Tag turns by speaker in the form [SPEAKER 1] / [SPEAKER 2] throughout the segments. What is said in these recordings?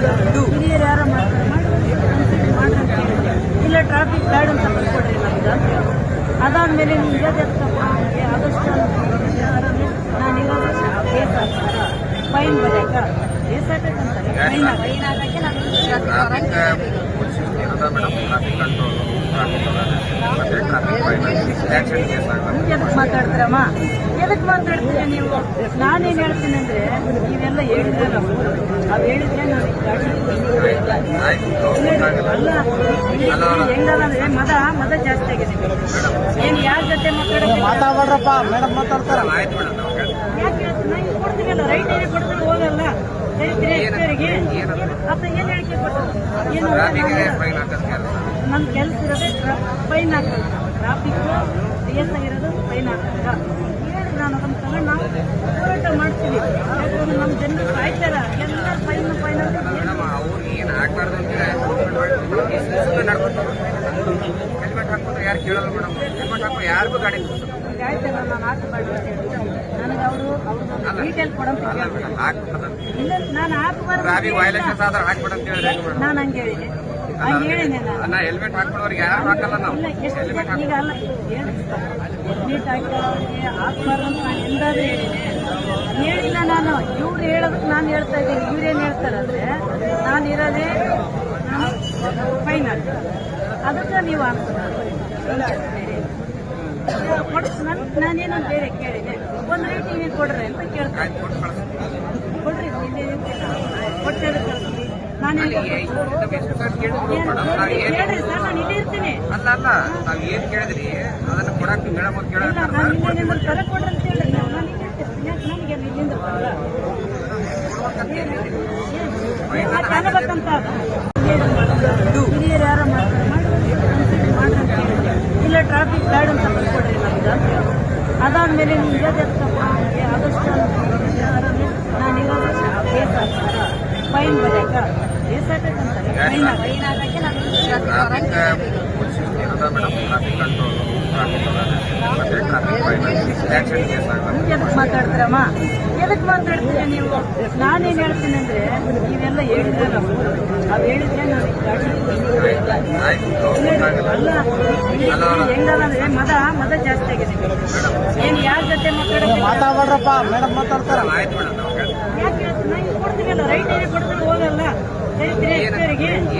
[SPEAKER 1] ಹಿರಿಯರು ಯಾರೋ ಮಾಡ್ತಾರೆ. ಇಲ್ಲ ಟ್ರಾಫಿಕ್ ಬ್ಯಾಡ್ ಅಂತ ಬರ್ಕೊಡ್ರಿ ನಮ್ಗೆ ಅದಾದ ಮೇಲೆ ಅದಾದ್ಮೇಲೆ ನೀವು ಇರೋದು ನಮಗೆ ಆದಷ್ಟು ನಾನು ಇರೋದು ಕೇಸ್ ಹಾಕ್ತಾರ ಫೈನ್ ಬರೆಯಕ ಕೇಸ್ ಹಾಕಕ್ಕಂತಾರೆ ಫೈನ್ ಫೈನ್ ಹಾಕಕ್ಕೆ ನಾನು ಹಿಂಗೆ ಮಾತಾಡ್ತೀರಮ್ಮ? ಎದಕ್ಕೆ ಮಾತಾಡ್ತೀರಾ ನೀವು? ನಾನೇನ್ ಹೇಳ್ತೀನಿ ಅಂದ್ರೆ ನೀವೆಲ್ಲ ಹೇಳಿದ್ರೆ ನಾವು ಹೇಳಿದ್ರೆ ನಾನು ಅಲ್ಲ ಹೆಂಗಲ್ಲ ಅಂದ್ರೆ ಮದ ಮದ ಜಾಸ್ತಿ ಆಗಿದೆ. ಏನು ಯಾರ ಜೊತೆ ಮಾತಾಡೋದು?
[SPEAKER 2] ಮಾತಾಡ್ರಪ್ಪ ಮೇಡಮ್ ಮಾತಾಡ್ತಾರ.
[SPEAKER 3] ನಾವು
[SPEAKER 1] ಯಾಕೆ ಈಗ ಕೊಡ್ತೀನಲ್ಲ ರೈಟ್ ಏನೇ ಕೊಡ್ತಾರೆ ಹೋಗಲ್ಲ? ಹೇಳ್ತೀರಿ ಎಷ್ಟರಿಗೆ ಅಪ್ಪ ಏನು ಹೇಳಿಕೆ ಕೊಟ್ಟರು ಏನು ನನ್ನ ಕೆಲಸ ಇರೋದೇ ಫೈನ್ ಹಾಕೋದು ಟ್ರಾಫಿಕ್ ಡಿ ಎಸ್ ಆಗಿರೋದು ಫೈನ್ ಹಾಕೋದ ಹೇಳಿ ನಾನು ಅದನ್ನು ತಗೊಂಡು ನಾವು ಹೋರಾಟ ಮಾಡ್ತೀವಿ ಯಾಕಂದ್ರೆ ನಮ್ಮ ಜನರು ಕಾಯ್ತಾರ ಎಲ್ಲ ಫೈನ್ ಫೈನ್ ಅಂತ
[SPEAKER 3] ಮೇಡಮ್ ಅವ್ರಿಗೆ ಏನು ಆಗ್ಬಾರ್ದು ಅಂತ ನಡ್ಕೊತಾರೆ ಹೆಲ್ಮೆಟ್ ಹಾಕ್ಬಿಟ್ರೆ ಯಾರು ಕೇಳಲ್ಲ ಮೇಡಮ್ ಹೆಲ್ಮೆಟ್ ಹಾಕೋ ಯಾರಿಗೂ ಗಾಡಿ ಕೂರ್ಸಲ್ಲ.
[SPEAKER 1] ಈಗ ಆಯ್ತಲ್ಲ ನಾನು ಹಾಕಬಾರ್ದು ಅಂತ ಹೇಳಿ ನನಗೆ ಅವರು ಅವ್ರದ್ದು ಡೀಟೇಲ್ ಕೊಡಂತ
[SPEAKER 3] ಅಲ್ಲ ಮೇಡಮ್ ಹಾಕ್ಬಿಟ್ಟದ
[SPEAKER 1] ಇಲ್ಲ ನಾನು ಗಾಡಿ
[SPEAKER 3] ಟ್ರಾಫಿಕ್ ವೈಲೇಷನ್ಸ್ ಆದ್ರೆ ಹಾಕ್ಬಿಡ ಅಂತ ಹೇಳಿದ್ರೆ
[SPEAKER 1] ನಾನು ಹಂಗೆ ಹೇಳಿದೆ ನಾನು
[SPEAKER 3] ಹೆಲ್ಮೆಟ್ ಹಾಕ್ಬಿಡೋರಿಗೆ ಯಾರು ಹಾಕಲ್ಲ ನಾವು? ಹೆಲ್ಮೆಟ್
[SPEAKER 1] ಹೇಳಿಲ್ಲ ನಾನು. ಇವ್ರು ಹೇಳೋದಕ್ಕೆ ನಾನು ಹೇಳ್ತಾ ಇದ್ದೀನಿ. ಇವ್ರೇನು ಹೇಳ್ತಾರಂದ್ರೆ ನಾನು ಇರೋದೇ ಫೈನಲ್ ಫೈನ್ ಅದಕ್ಕೆ ನೀವು ನಾನು ನಾನೇನೋ ಬೇರೆ ಕೇಳಿದೆ. ಒಂದು ರೇಟ್ ನೀವು ಕೊಡ್ರಿ ಅಂತ ಕೇಳ್ತಾರೆ ಕೊಡ್ರಿ ಕೊಟ್ಟು ಕಳಿಸ್ತೀನಿ ನಾನೇನು
[SPEAKER 3] ನಮ್ಮ ಸರ್
[SPEAKER 1] ನಾನು ಇಲ್ಲಿ ಇರ್ತೀನಿ.
[SPEAKER 3] ಅಲ್ಲ ಅಲ್ಲ ನಾವ್ ಏನ್ ಕೇಳಿದ್ರಿ? ಅದನ್ನ ಕೊಡಕ್ಕೆ ಮೇಡಮ್ ಕೇಳಕ್
[SPEAKER 1] ನಾನು ಇಲ್ಲೇ ನಿಮ್ಮಲ್ಲಿ ತರ ಕೊಡ್ರಿ ಅಂತ ಹೇಳಿ ನಾನು ಇಲ್ಲೇ ಇರ್ತೀನಿ. ಯಾಕೆ ನನಗೆ ಇಲ್ಲಿಂದ ಬರಲ್ಲ? ಕಾಣಬೇಕಂತ ಹಿರಿಯರು ಯಾರೋ ಮಾಡ್ತಾರೆ. ಮಾಡಿ ಮಾಡ್ರಿ ಅಂತ ಹೇಳಿದ್ದೆ. ಇಲ್ಲ ಟ್ರಾಫಿಕ್ ಗಾರ್ಡ್ ಅಂತ ಬರ್ಕೊಡ್ರಿ ನಮ್ಗೆ ಅಂತ ಹೇಳಿದ್ರು. ಅದಾದ್ಮೇಲೆ ನೀವು ಇರೋದು ಎತ್ತಪ್ಪ ನಮಗೆ ಆದಷ್ಟು ನಾನು ಇರೋದು ಕೇಸ್ ಹಾಕ್ತಾರ ಫೈನ್ ಬರೆಯಕ
[SPEAKER 3] ಟ್ರಾಫಿಕ್ ಮೇಡಮ್
[SPEAKER 1] ಮಾತಾಡ್ತೀರಮ್ಮ ಎದಕ್ಕೆ ಮಾತಾಡ್ತೀರ ನೀವು ನಾನೇನು ಹೇಳ್ತೀನಿ ಅಂದ್ರೆ ನೀವೆಲ್ಲ ಹೇಳಿದ್ರೆ
[SPEAKER 3] ಆಗಲ್ಲ
[SPEAKER 1] ಅಲ್ಲ ಹೆಂಗಲ್ಲ ಅಂದ್ರೆ ಮದ ಮದ ಜಾಸ್ತಿ ಆಗಿದೆ ಏನು ಯಾರ ಜೊತೆ ಮಾತಾಡೋದು
[SPEAKER 2] ಮಾತಾಡ್ರಪ್ಪ, ಮೇಡಮ್ ಮಾತಾಡ್ತಾರ.
[SPEAKER 3] ಆಯ್ತು ಮೇಡಮ್ ನಾವು ಹೇಳ್ತೀವಿ
[SPEAKER 1] ಯಾಕೆ ಹೇಳ್ತೀನಿ? ನಾನು ಈಗ ಕೊಡ್ತೀನಲ್ಲ ರೈಟ್ ಏನೇ ಕೊಡ್ತಾರೆ ಹೋಗಲ್ಲ ಹೇಳ್ತೀರಿ ಎಷ್ಟರಿಗೆ ಅಪ್ಪ ಏನು ಹೇಳಿಕೆ ಕೊಟ್ಟರು ಏನು
[SPEAKER 3] ಟ್ರಾಫಿಕ್ಗೆ ಫೈನ್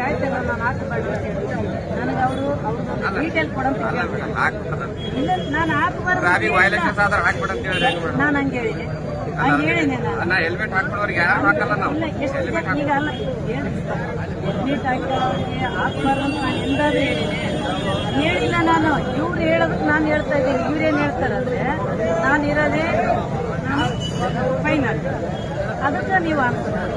[SPEAKER 1] ಅಂತ ಹೇಳಿದ್ರು ನನಗೆ ಅವರು ಅವ್ರದ್ದು ಡೀಟೇಲ್ ಕೊಡಂತ ನಾನು ಹಾಕಬಾರ್ದು ನಾನು ಹಂಗೆ ಹೇಳಿದೆ. ಹಂಗೆ ಹೇಳಿದೆ ನಾನು.
[SPEAKER 3] ಹೆಲ್ಮೆಟ್ ಹಾಕ್ಬಿಡೋರಿಗೆ ಯಾರು ಹಾಕಲ್ಲ ನಾವು?
[SPEAKER 1] ಇಲ್ಲ ಎಷ್ಟು ಈಗ ಅಲ್ಲ ಎಡ್ಮಿಟ್ ಆಗಿರೋರಿಗೆ ಹಾಕ್ಬಾರ್ದು ಅಂತ ನಾನು ಎಂದಾದ್ರೂ ಹೇಳಿದೆ. ಹೇಳಿಲ್ಲ ನಾನು. ಇವ್ರು ಹೇಳೋದಕ್ಕೆ ನಾನು ಹೇಳ್ತಾ ಇದ್ದೀನಿ. ಇವ್ರೇನು ಹೇಳ್ತಾರಂದ್ರೆ ನಾನು ಇರೋದೇ ಫೈನಲ್ ಅದಕ್ಕೆ ನೀವು ನಾನು